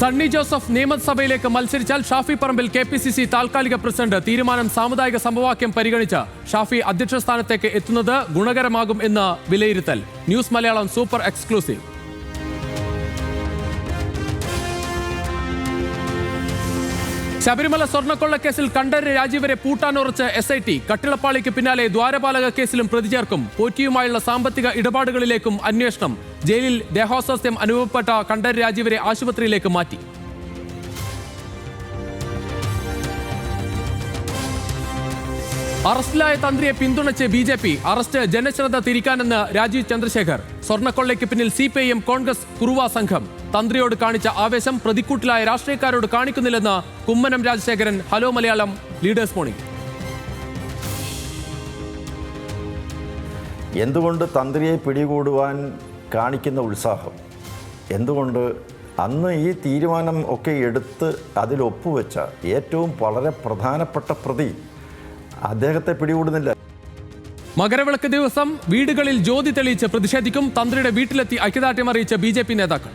സണ്ണി ജോസഫ് നിയമസഭയിലേക്ക് മത്സരിച്ചാൽ Shafi Parambil K P C C താൽക്കാലിക president തീരുമാനം സാമുദായിക സമവാക്യം പരിഗണിച്ച് ഷാഫി അധ്യക്ഷ സ്ഥാനത്തേക്ക് എത്തുന്നത് ഗുണകരമാകും എന്ന് വിലയിരുത്തൽ. News Malayalam super exclusive. Sabarimala സ്വർണക്കൊള്ളക്കേസിൽ Kandararu രാജീവരെ പൂട്ടാനുറച്ച് എസ് ഐ ടി കട്ടിളപ്പാളിക്ക് പിന്നാലെ ദ്വാരപാലക കേസിലും പ്രതി ചേർക്കും. പോറ്റിയുമായുള്ള സാമ്പത്തിക ഇടപാടുകളിലേക്കും അന്വേഷണം. ജയിലിൽ ദേഹാസ്വാസ്ഥ്യം അനുഭവപ്പെട്ട കണ്ഠര് രാജീവരെ ആശുപത്രിയിലേക്ക് മാറ്റി. അറസ്റ്റിലായ തന്ത്രിയെ പിന്തുണച്ച് ബി ജെ പി അറസ്റ്റ് ജനശ്രദ്ധ തിരിക്കാനെന്ന് രാജീവ് ചന്ദ്രശേഖർ. സ്വർണക്കൊള്ളയ്ക്ക് പിന്നിൽ C P I M Congress Kuruva സംഘം. തന്ത്രിയോട് കാണിച്ച ആവേശം പ്രതിക്കൂട്ടിലായ രാഷ്ട്രീയക്കാരോട് കാണിക്കുന്നില്ലെന്ന് Kummanam Rajasekharan hello Malayalam leaders morning. എന്തുകൊണ്ട് തന്ത്രിയെ പിടികൂടുവാൻ കാണിക്കുന്ന ഉത്സാഹം? എന്തുകൊണ്ട് അന്ന് ഈ തീരുമാനം ഒക്കെ എടുത്ത് അതിൽ ഒപ്പുവെച്ച ഏറ്റവും വളരെ പ്രധാനപ്പെട്ട പ്രതി അദ്ദേഹത്തെ പിടികൂടുന്നില്ല. മകരവിളക്ക് ദിവസം വീടുകളിൽ ജ്യോതി തെളിയിച്ച് പ്രതിഷേധിക്കും തന്ത്രിയുടെ വീട്ടിലെത്തി ഐക്യദാർഢ്യം അറിയിച്ച ബി ജെ പി നേതാക്കൾ.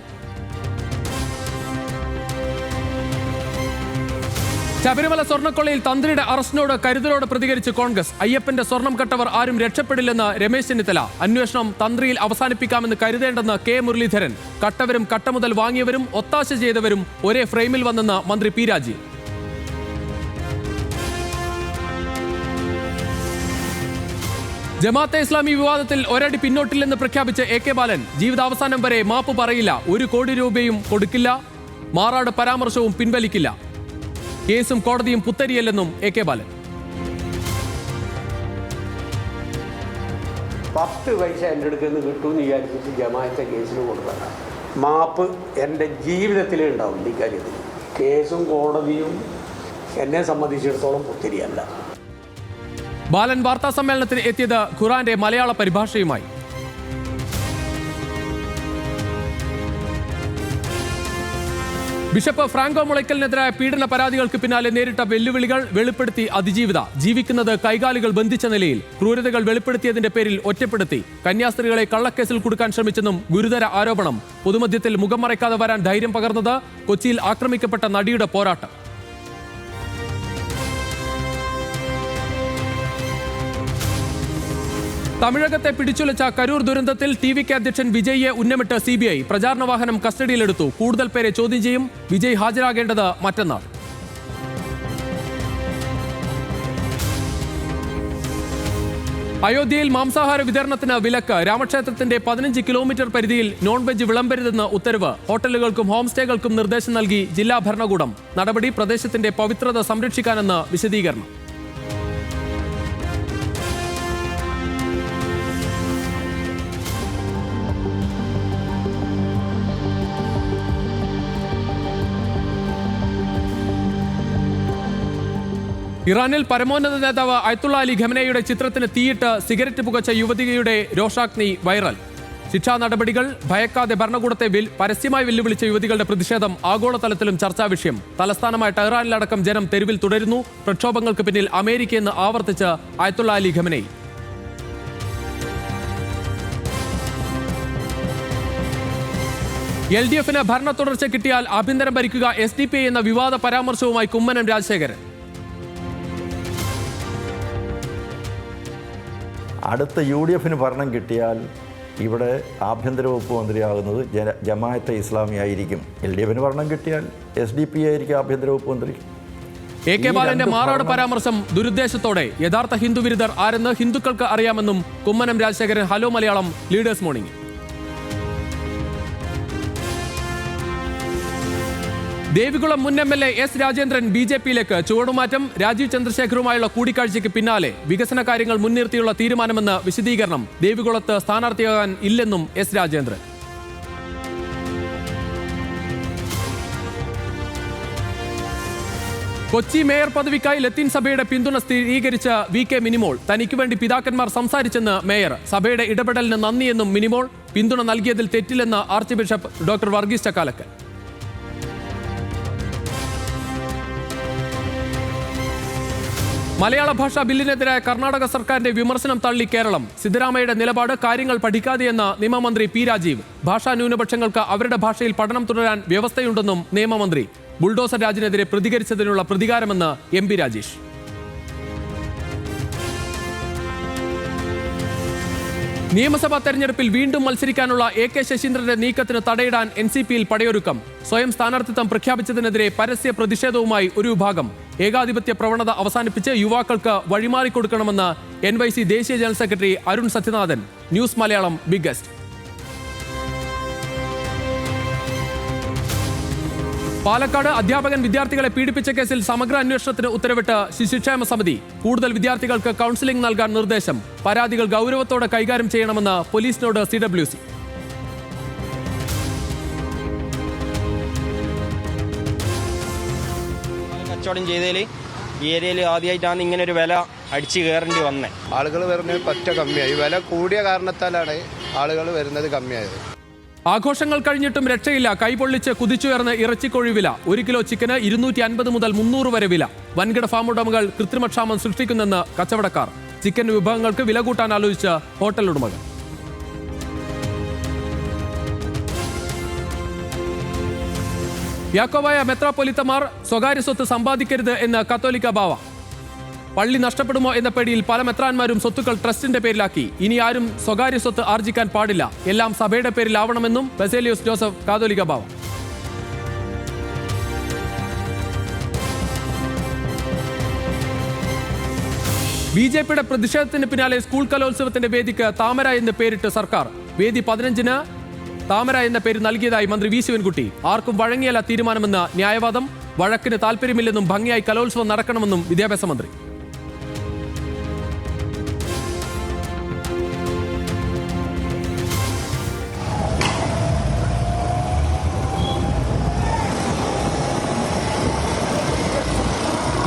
ശബരിമല സ്വർണക്കൊള്ളയിൽ തന്ത്രിയുടെ അറസ്റ്റിനോട് കരുതലോട് പ്രതികരിച്ച് കോൺഗ്രസ്. അയ്യപ്പന്റെ സ്വർണം കട്ടവർ ആരും രക്ഷപ്പെടില്ലെന്ന് രമേശ് ചെന്നിത്തല. അന്വേഷണം തന്ത്രിയിൽ അവസാനിപ്പിക്കാമെന്ന് കരുതേണ്ടെന്ന് കെ. മുരളീധരൻ. കട്ടവരും കട്ട മുതൽ വാങ്ങിയവരും ഒത്താശ ചെയ്തവരും ഒരേ ഫ്രെയിമിൽ വന്നെന്ന് മന്ത്രി പി രാജീവ്. ജമാഅത്തെ ഇസ്ലാമി വിവാദത്തിൽ ഒരടി പിന്നോട്ടില്ലെന്ന് പ്രഖ്യാപിച്ച എ കെ ബാലൻ ജീവിതാവസാനം വരെ മാപ്പ് പറയില്ല. ഒരു കോടി രൂപയും കൊടുക്കില്ല. മാറാട് പരാമർശവും പിൻവലിക്കില്ല. കേസും കോടതിയും പുത്തരിയല്ലെന്നും എ കെ ബാലൻ. പത്ത് പൈസ എന്റെ അടുക്കൽ നിന്ന് കിട്ടുമെന്ന് വിചാരിച്ചിട്ട് ജമാഅത്തെ കേസിന് കൊടുക്കണം മാപ്പ് എന്റെ ജീവിതത്തിലേ ഉണ്ടാവും ഈ കാര്യത്തിൽ. കേസും കോടതിയും എന്നെ സംബന്ധിച്ചിടത്തോളം പുത്തിരിയല്ല. ബാലൻ വാർത്താ സമ്മേളനത്തിന് എത്തിയത് ഖുറാന്റെ മലയാള പരിഭാഷയുമായി. ബിഷപ്പ് ഫ്രാങ്കോ മുളയ്ക്കലിനെതിരായ പീഡന പരാതികൾക്ക് പിന്നാലെ നേരിട്ട വെല്ലുവിളികൾ വെളിപ്പെടുത്തി അതിജീവിത. ജീവിക്കുന്നത് കൈകാലുകൾ ബന്ധിച്ച നിലയിൽ ക്രൂരതകൾ വെളിപ്പെടുത്തിയതിന്റെ പേരിൽ ഒറ്റപ്പെടുത്തി. കന്യാസ്ത്രീകളെ കള്ളക്കേസിൽ കൊടുക്കാൻ ശ്രമിച്ചെന്നും ഗുരുതര ആരോപണം. പൊതുമധ്യത്തിൽ മുഖം മറയ്ക്കാതെ വരാൻ ധൈര്യം പകർന്നത് കൊച്ചിയിൽ ആക്രമിക്കപ്പെട്ട നടിയുടെ പോരാട്ടം. തമിഴകത്തെ പിടിച്ചുലച്ച കരൂർ ദുരന്തത്തിൽ ടി വി കെ അധ്യക്ഷൻ വിജയ്യെ ഉന്നമിട്ട് സി ബി ഐ പ്രചാരണ വാഹനം കസ്റ്റഡിയിലെടുത്തു. കൂടുതൽ പേരെ ചോദ്യം ചെയ്യും. വിജയ് ഹാജരാകേണ്ടത് മറ്റന്നാൾ. അയോധ്യയിൽ മാംസാഹാര വിതരണത്തിന് വിലക്ക്. രാമക്ഷേത്രത്തിന്റെ പതിനഞ്ച് കിലോമീറ്റർ പരിധിയിൽ നോൺ വെജ് വിളമ്പരുതെന്ന് ഉത്തരവ്. ഹോട്ടലുകൾക്കും ഹോം സ്റ്റേകൾക്കും നിർദ്ദേശം നൽകി ജില്ലാ ഭരണകൂടം. നടപടി പ്രദേശത്തിന്റെ പവിത്രത സംരക്ഷിക്കാനെന്ന് വിശദീകരണം. ഇറാനിൽ പരമോന്നത നേതാവ് അയത്തുള്ള അലി ഖമനയുടെ ചിത്രത്തിന് തീയിട്ട് സിഗരറ്റ് പുകച്ച യുവതിയുടെ രോഷാഗ്നി വൈറൽ. ശിക്ഷാ നടപടികൾ ഭയക്കാതെ ഭരണകൂടത്തെ വിൽ പരസ്യമായി വെല്ലുവിളിച്ച യുവതികളുടെ പ്രതിഷേധം ആഗോളതലത്തിലും ചർച്ചാ വിഷയം. തലസ്ഥാനമായ ടെഹ്റാനിലടക്കം ജനം തെരുവിൽ തുടരുന്നു. പ്രക്ഷോഭങ്ങൾക്ക് പിന്നിൽ അമേരിക്കയെന്ന് ആവർത്തിച്ച് Ayatollah Ali Khamenei. L D എഫിന് ഭരണ തുടർച്ച കിട്ടിയാൽ ആഭ്യന്തരം ഭരിക്കുക എസ് ഡി പി എന്ന വിവാദ പരാമർശവുമായി കുമ്മനം രാജശേഖരൻ. അടുത്ത യു ഡി എഫിന് ഭരണം കിട്ടിയാൽ ഇവിടെ ആഭ്യന്തര വകുപ്പ് മന്ത്രിയാകുന്നത് ജന ജമാഅത്തെ ഇസ്ലാമി ആയിരിക്കും. എൽ ഡി എഫിന് ഭരണം കിട്ടിയാൽ എസ് ഡി പി ആയിരിക്കും ആഭ്യന്തര വകുപ്പ് മന്ത്രി. എ കെ ബാലന്റെ മാറാട് പരാമർശം ദുരുദ്ദേശത്തോടെ യഥാർത്ഥ ഹിന്ദു വിരുദ്ധർ ആരെന്ന് ഹിന്ദുക്കൾക്ക് അറിയാമെന്നും Kummanam Rajasekharan hello Malayalam leaders morning Devikulam മുൻ M L A S Rajendran B J പിയിലേക്ക് ചുവടുമാറ്റം രാജീവ് ചന്ദ്രശേഖറുമായുള്ള കൂടിക്കാഴ്ചയ്ക്ക് പിന്നാലെ വികസന കാര്യങ്ങൾ മുൻനിർത്തിയുള്ള തീരുമാനമെന്ന് വിശദീകരണം ദേവികുളത്ത് സ്ഥാനാർത്ഥിയാകാൻ ഇല്ലെന്നും എസ് രാജേന്ദ്രൻ. കൊച്ചി മേയർ പദവിക്കായി ലത്തീൻ സഭയുടെ പിന്തുണ സ്ഥിരീകരിച്ച വി കെ മിനിമോൾ തനിക്ക് വേണ്ടി പിതാക്കന്മാർ സംസാരിച്ചെന്ന് മേയർ. സഭയുടെ ഇടപെടലിന് നന്ദിയെന്നും മിനിമോൾ പിന്തുണ നൽകിയതിൽ തെറ്റില്ലെന്ന് archbishop doctor Varghese Chakkalakkal Malayala ഭാഷാ ബില്ലിനെതിരായ കർണാടക സർക്കാരിന്റെ വിമർശനം തള്ളി കേരളം. സിദ്ധരാമയ്യയുടെ നിലപാട് കാര്യങ്ങൾ പഠിക്കാതെയെന്ന് നിയമമന്ത്രി പി രാജീവ്. ഭാഷാ ന്യൂനപക്ഷങ്ങൾക്ക് അവരുടെ ഭാഷയിൽ പഠനം തുടരാൻ വ്യവസ്ഥയുണ്ടെന്നും നിയമമന്ത്രി. ബുൾഡോസർ രാജിനെതിരെ പ്രതികരിച്ചതിനുള്ള പ്രതികാരമെന്ന് എം പി രാജേഷ്. നിയമസഭാ തെരഞ്ഞെടുപ്പിൽ വീണ്ടും മത്സരിക്കാനുള്ള എ കെ ശശീന്ദ്രന്റെ നീക്കത്തിന് തടയിടാൻ എൻ സി പിയിൽ പടയൊരുക്കം. സ്വയം സ്ഥാനാർത്ഥിത്വം പ്രഖ്യാപിച്ചതിനെതിരെ പരസ്യ പ്രതിഷേധവുമായി ഒരു വിഭാഗം. ഏകാധിപത്യ പ്രവണത അവസാനിപ്പിച്ച് യുവാക്കൾക്ക് വഴിമാറിക്കൊടുക്കണമെന്ന് എൻ വൈ സി ദേശീയ general secretary Arun Sathyanathan news Malayalam biggest Palakkad അധ്യാപകൻ വിദ്യാർത്ഥികളെ പീഡിപ്പിച്ച കേസിൽ സമഗ്ര അന്വേഷണത്തിന് ഉത്തരവിട്ട് ശിശുക്ഷേമ സമിതി. കൂടുതൽ വിദ്യാർത്ഥികൾക്ക് കൗൺസിലിംഗ് നൽകാൻ നിർദ്ദേശം. പരാതികൾ ഗൗരവത്തോടെ കൈകാര്യം ചെയ്യണമെന്ന് പോലീസിനോട് സി കച്ചവടം ചെയ്തതിൽ ഈ ഏരിയയിൽ ആദ്യമായിട്ടാണ് ഇങ്ങനെ ഒരു വില അടിച്ചു കയറേണ്ടി വന്നത് ആളുകൾ വരുന്നത് പറ്റ കമ്മിയായി വില കൂടിയ കാരണത്താലാണ് ആളുകൾ വരുന്നത് കമ്മിയായത്. ആഘോഷങ്ങൾ കഴിഞ്ഞിട്ടും രക്ഷയില്ല. കൈപൊള്ളിച്ച് കുതിച്ചുയർന്ന ഇറച്ചിക്കോഴി വില. ഒരു കിലോ ചിക്കന് ഇരുന്നൂറ്റി അൻപത് മുതൽ മുന്നൂറ് വരെ വില. വൻകിട ഫാം ഉടമകൾ കൃത്രിമക്ഷാമം സൃഷ്ടിക്കുന്നെന്ന് കച്ചവടക്കാർ. ചിക്കൻ വിഭവങ്ങൾക്ക് വില കൂട്ടാൻ ആലോചിച്ച് ഹോട്ടൽ ഉടമകൾ. യാക്കോബായ മെത്രാപ്പൊലിത്തമാർ സ്വകാര്യ സ്വത്ത് സമ്പാദിക്കരുത് എന്ന് കത്തോലിക്ക ബാവ. പള്ളി നഷ്ടപ്പെടുമോ എന്ന പേടിയിൽ പല മെത്രാന്മാരും സ്വത്തുക്കൾ ട്രസ്റ്റിന്റെ പേരിലാക്കി. ഇനി ആരും സ്വകാര്യ സ്വത്ത് ആർജിക്കാൻ പാടില്ല. എല്ലാം സഭയുടെ പേരിലാവണമെന്നും ബസേലിയോസ് ജോസഫ് കാതോലിക ബാവ. ബി ജെ പിയുടെ പ്രതിഷേധത്തിന് പിന്നാലെ സ്കൂൾ കലോത്സവത്തിന്റെ വേദിക്ക് താമര എന്ന് പേരിട്ട് സർക്കാർ. വേദി പതിനഞ്ചിന് താമര എന്ന പേര് നൽകിയതായി മന്ത്രി വി ശിവൻകുട്ടി. ആർക്കും വഴങ്ങിയല്ല തീരുമാനമെന്ന ന്യായവാദം വഴക്കിന് താല്പര്യമില്ലെന്നും ഭംഗിയായി കലോത്സവം നടക്കണമെന്നും വിദ്യാഭ്യാസ മന്ത്രി.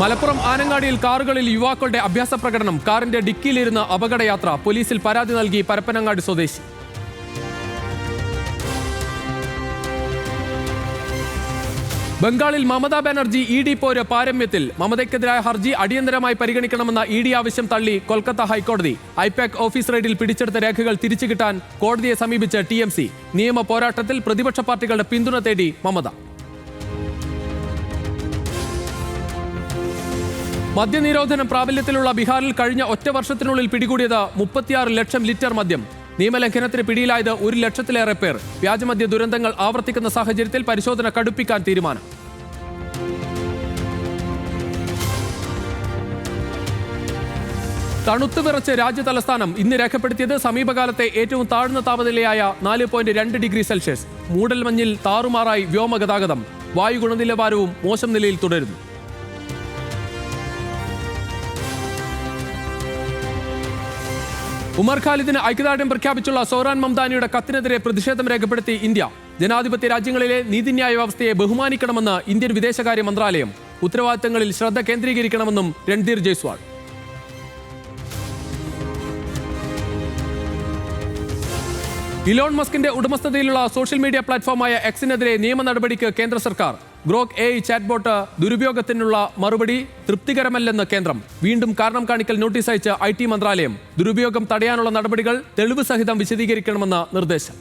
മലപ്പുറം ആനങ്ങാടിയിൽ കാറുകളിൽ യുവാക്കളുടെ അഭ്യാസ പ്രകടനം കാറിന്റെ ഡിക്കിയിലിരുന്ന് അപകടയാത്ര പോലീസിൽ പരാതി നൽകി പരപ്പനങ്ങാടി സ്വദേശി. ബംഗാളിൽ മമതാ ബാനർജി ഇ ഡി പോര് പാരമ്യത്തിൽ. മമതയ്ക്കെതിരായ ഹർജി അടിയന്തരമായി പരിഗണിക്കണമെന്ന ഇ ഡി ആവശ്യം തള്ളി കൊൽക്കത്ത ഹൈക്കോടതി. ഐപാക് ഓഫീസ് റെയ്ഡിൽ പിടിച്ചെടുത്ത രേഖകൾ തിരിച്ചു കിട്ടാൻ കോടതിയെ സമീപിച്ച ടി എം സി. നിയമ പോരാട്ടത്തിൽ പ്രതിപക്ഷ പാർട്ടികളുടെ പിന്തുണ തേടി മമത. മദ്യനിരോധനം പ്രാബല്യത്തിലുള്ള ബീഹാറിൽ കഴിഞ്ഞ ഒറ്റ വർഷത്തിനുള്ളിൽ പിടികൂടിയത് മുപ്പത്തിയാറ് ലക്ഷം ലിറ്റർ മദ്യം. നിയമലംഘനത്തിന് പിടിയിലായത് ഒരു ലക്ഷത്തിലേറെ പേർ. വ്യാജമദ്യ ദുരന്തങ്ങൾ ആവർത്തിക്കുന്ന സാഹചര്യത്തിൽ പരിശോധന കടുപ്പിക്കാൻ തീരുമാനം. തണുത്തു വിറച്ച് രാജ്യ തലസ്ഥാനം ഇന്ന് രേഖപ്പെടുത്തിയത് സമീപകാലത്തെ ഏറ്റവും താഴ്ന്ന താപനിലയായ നാല് പോയിന്റ് രണ്ട് ഡിഗ്രി സെൽഷ്യസ്. മൂടൽമഞ്ഞിൽ താറുമാറായി വ്യോമഗതാഗതം. വായു ഗുണനിലവാരവും മോശം നിലയിൽ തുടരുന്നു. ഉമർ ഖാലിദിന് ഐക്യദാർഢ്യം പ്രഖ്യാപിച്ചുള്ള സോറാൻ മംദാനിയുടെ കത്തിനെതിരെ പ്രതിഷേധം രേഖപ്പെടുത്തി ഇന്ത്യ. ജനാധിപത്യ രാജ്യങ്ങളിലെ നീതിന്യായ വ്യവസ്ഥയെ ബഹുമാനിക്കണമെന്ന് ഇന്ത്യൻ വിദേശകാര്യ മന്ത്രാലയം. ഉത്തരവാദിത്തങ്ങളിൽ ശ്രദ്ധ കേന്ദ്രീകരിക്കണമെന്നും രൺധീർ ജയ്സ്വാൾ. ഇലോൺ മസ്കിന്റെ ഉടമസ്ഥതയിലുള്ള സോഷ്യൽ മീഡിയ പ്ലാറ്റ്ഫോമായ എക്സിനെതിരെ നിയമ നടപടിക്ക് കേന്ദ്ര സർക്കാർ ഗ്രോക്ക് എ ചാറ്റ്ബോട്ട് ദുരുപയോഗത്തിനുള്ള മറുപടി തൃപ്തികരമല്ലെന്ന് കേന്ദ്രം. വീണ്ടും കാരണം കാണിക്കൽ നോട്ടീസ് അയച്ച് ഐ ടി മന്ത്രാലയം ദുരുപയോഗം തടയാനുള്ള നടപടികൾ തെളിവ് സഹിതം വിശദീകരിക്കണമെന്ന് നിർദ്ദേശം.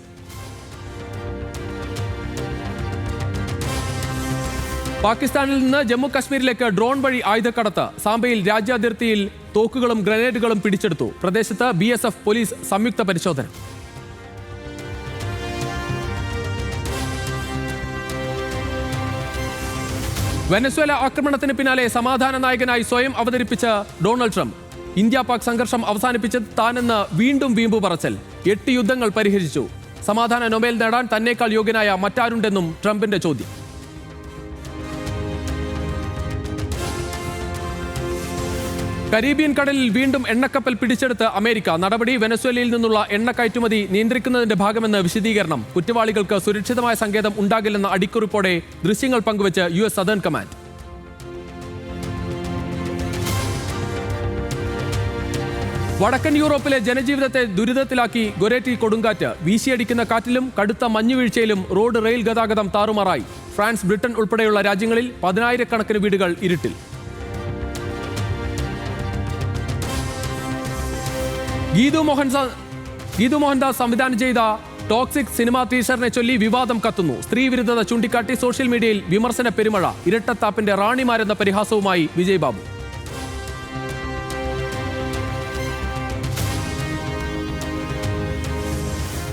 പാകിസ്ഥാനിൽ നിന്ന് ജമ്മു കാശ്മീരിലേക്ക് ഡ്രോൺ വഴി ആയുധക്കടത്ത് സാമ്പയിൽ രാജ്യാതിർത്തിയിൽ തോക്കുകളും ഗ്രനേഡുകളും പിടിച്ചെടുത്തു. പ്രദേശത്ത് ബി പോലീസ് സംയുക്ത പരിശോധന. വെനസ്വേല ആക്രമണത്തിന് പിന്നാലെ സമാധാന നായകനായി സ്വയം അവതരിപ്പിച്ച ഡൊണാൾഡ് ട്രംപ്. ഇന്ത്യ പാക് സംഘർഷം അവസാനിപ്പിച്ചത് താനെന്ന് വീണ്ടും വീമ്പു പറച്ചൽ. എട്ട് യുദ്ധങ്ങൾ പരിഹരിച്ചു. സമാധാന നൊബേൽ നേടാൻ തന്നേക്കാൾ യോഗ്യനായ മറ്റാരുണ്ടെന്നും ട്രംപിന്റെ ചോദ്യം. കരീബിയൻ കടലിൽ വീണ്ടും എണ്ണക്കപ്പൽ പിടിച്ചെടുത്ത് അമേരിക്ക നടപടി വെനസ്വേലയിൽ നിന്നുള്ള എണ്ണ കയറ്റുമതി നിയന്ത്രിക്കുന്നതിന്റെ ഭാഗമെന്ന് വിശദീകരണം. കുറ്റവാളികൾക്ക് സുരക്ഷിതമായ സങ്കേതം ഉണ്ടാകില്ലെന്ന അടിക്കുറിപ്പോടെ ദൃശ്യങ്ങൾ പങ്കുവച്ച് യു എസ് സദേൺ കമാൻഡ്. വടക്കൻ യൂറോപ്പിലെ ജനജീവിതത്തെ ദുരിതത്തിലാക്കി ഗൊരേറ്റി കൊടുങ്കാറ്റ്. വീശിയടിക്കുന്ന കാറ്റിലും കടുത്ത മഞ്ഞുവീഴ്ചയിലും റോഡ് റെയിൽ ഗതാഗതം താറുമാറായി. ഫ്രാൻസ് ബ്രിട്ടൻ ഉൾപ്പെടെയുള്ള രാജ്യങ്ങളിൽ പതിനായിരക്കണക്കിന് വീടുകൾ ഇരുട്ടിൽ. ഗീതു മോഹൻ ഗീതു മോഹൻദാസ് സംവിധാനം ചെയ്ത ടോക്സിക് സിനിമാ ടീച്ചറിനെ ചൊല്ലി വിവാദം കത്തുന്നു. സ്ത്രീ വിരുദ്ധത ചൂണ്ടിക്കാട്ടി സോഷ്യൽ മീഡിയയിൽ വിമർശന പെരുമഴ. ഇരട്ടത്താപ്പിന്റെ റാണിമാരെന്ന പരിഹാസവുമായി വിജയ് ബാബു.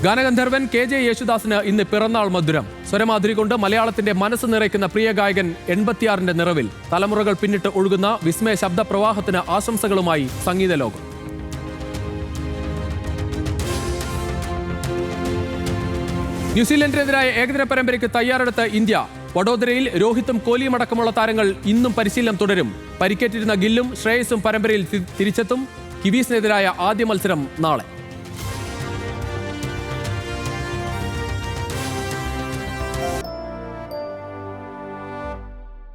ഗാനഗന്ധർവൻ കെ ജെ യേശുദാസിന് ഇന്ന് പിറന്നാൾ മധുരം. സ്വരമാധുരി കൊണ്ട് മലയാളത്തിന്റെ മനസ്സ് നിറയ്ക്കുന്ന പ്രിയ ഗായകൻ എൺപത്തിയാറിന്റെ നിറവിൽ. തലമുറകൾ പിന്നിട്ട് ഒഴുകുന്ന വിസ്മയ ശബ്ദപ്രവാഹത്തിന് ആശംസകളുമായി സംഗീത ലോകം ന്യൂസിലൻഡിനെതിരായ ഏകദിന പരമ്പരയ്ക്ക് തയ്യാറെടുത്ത ഇന്ത്യ വഡോദരയിൽ രോഹിത്തും കോഹ്ലിയും അടക്കമുള്ള താരങ്ങൾ ഇന്നും പരിശീലനം തുടരും. പരിക്കേറ്റിരുന്ന ഗില്ലും ശ്രേയസും പരമ്പരയിൽ തിരിച്ചെത്തും. കിവീസിനെതിരായ ആദ്യ മത്സരം നാളെ.